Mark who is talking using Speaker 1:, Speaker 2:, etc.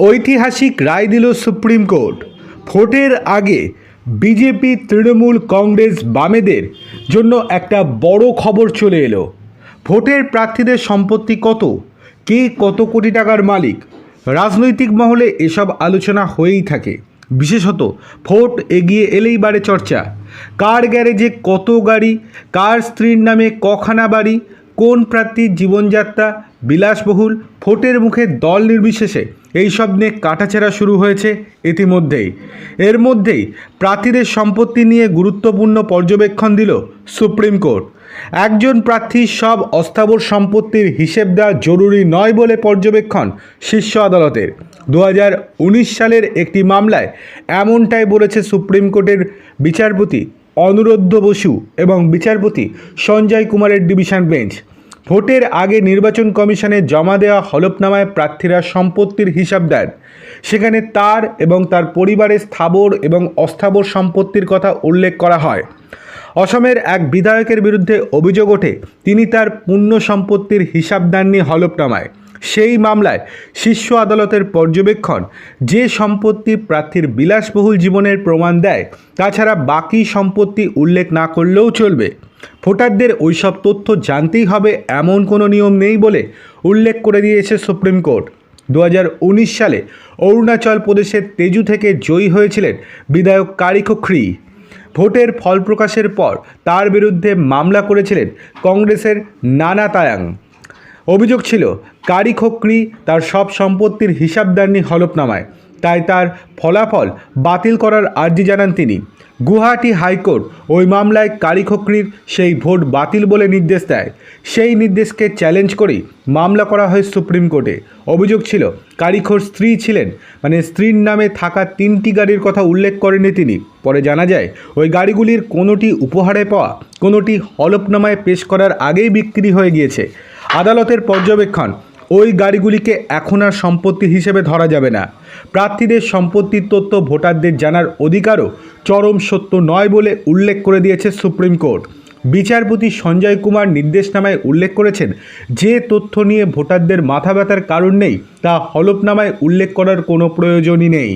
Speaker 1: ঐতিহাসিক রায় দিল supreme court. ভোটের আগে বিজেপি তৃণমূল কংগ্রেস বামেদের জন্য একটা বড় খবর চলে এলো। ভোটের প্রার্থীদের সম্পত্তি কত? কে কত কোটি টাকার মালিক? রাজনৈতিক মহলে এসব আলোচনা হয়েই থাকে। বিশেষত ভোট এগিয়ে এলেই বাড়ে চর্চা। কার গ্যারেজে কত গাড়ি? কার স্ত্রীর নামে কখানা বাড়ি? কোন প্রার্থীর জীবনযাত্রা, বিলাসবহুল, ভোটের মুখে দল নির্বিশেষে, এই সব নিয়ে কাটাছেড়া শুরু হয়েছে ইতিমধ্যেই। এর মধ্যেই প্রার্থীদের সম্পত্তি নিয়ে গুরুত্বপূর্ণ পর্যবেক্ষণ দিল সুপ্রিম কোর্ট। একজন প্রার্থীর সব অস্থাবর সম্পত্তির হিসেব দেওয়া জরুরি নয় বলে পর্যবেক্ষণ শীর্ষ আদালতের। দু হাজার উনিশ সালের একটি মামলায় এমনটাই বলেছে সুপ্রিম কোর্টের বিচারপতি অনুরুদ্ধ বসু এবং বিচারপতি সঞ্জয় কুমারের ডিভিশন বেঞ্চ। ভোটের আগে নির্বাচন কমিশনে জমা দেওয়া হলফনামায় প্রার্থীরা সম্পত্তির হিসাব দেন। সেখানে তার এবং তার পরিবারের স্থাবর এবং অস্থাবর সম্পত্তির কথা উল্লেখ করা হয়। অসমের এক বিধায়কের বিরুদ্ধে অভিযোগ ওঠে, তিনি তার পূর্ণ সম্পত্তির হিসাব দেননি হলফনামায়। সেই মামলায় শীর্ষ আদালতের পর্যবেক্ষণ, যে সম্পত্তি প্রার্থীর বিলাসবহুল জীবনের প্রমাণ দেয়, তাছাড়া বাকি সম্পত্তি উল্লেখ না করলেও চলবে। ভোটারদের ওইসব তথ্য জানতেই হবে, এমন কোনো নিয়ম নেই বলে উল্লেখ করে দিয়েছে সুপ্রিম কোর্ট। দু হাজার উনিশ সালে অরুণাচল প্রদেশের তেজু থেকে জয়ী হয়েছিলেন বিধায়ক কারিখখ্রি ভোটের ফল প্রকাশের পর তার বিরুদ্ধে মামলা করেছিলেন কংগ্রেসের নানা তায়াং। অভিযোগ ছিল কারি তার সব সম্পত্তির হিসাব দেননি হলফনামায়, তাই তার ফলাফল বাতিল করার আর্জি জানান তিনি। গুয়াহাটি হাইকোর্ট ওই মামলায় কারি খোকরির সেই ভোট বাতিল বলে নির্দেশ দেয়। সেই নির্দেশকে চ্যালেঞ্জ করেই মামলা করা হয় সুপ্রিম কোর্টে। অভিযোগ ছিল কারিখোর স্ত্রী ছিলেন মানে স্ত্রীর নামে থাকা তিনটি গাড়ির কথা উল্লেখ করেনি তিনি। পরে জানা যায়, ওই গাড়িগুলির কোনোটি উপহারে পাওয়া, কোনোটি হলফনামায় পেশ করার আগেই বিক্রি হয়ে গিয়েছে। আদালতের পর্যবেক্ষণ, ওই গাড়িগুলিকে এখন আর সম্পত্তি হিসেবে ধরা যাবে না। প্রার্থীদের সম্পত্তির তথ্য ভোটারদের জানার অধিকারও চরম সত্য নয় বলে উল্লেখ করে দিয়েছে সুপ্রিম কোর্ট। বিচারপতি সঞ্জয় কুমার নির্দেশনামায় উল্লেখ করেছেন, যে তথ্য নিয়ে ভোটারদের মাথা ব্যথার কারণ নেই, তা হলফনামায় উল্লেখ করার কোনো প্রয়োজনই নেই।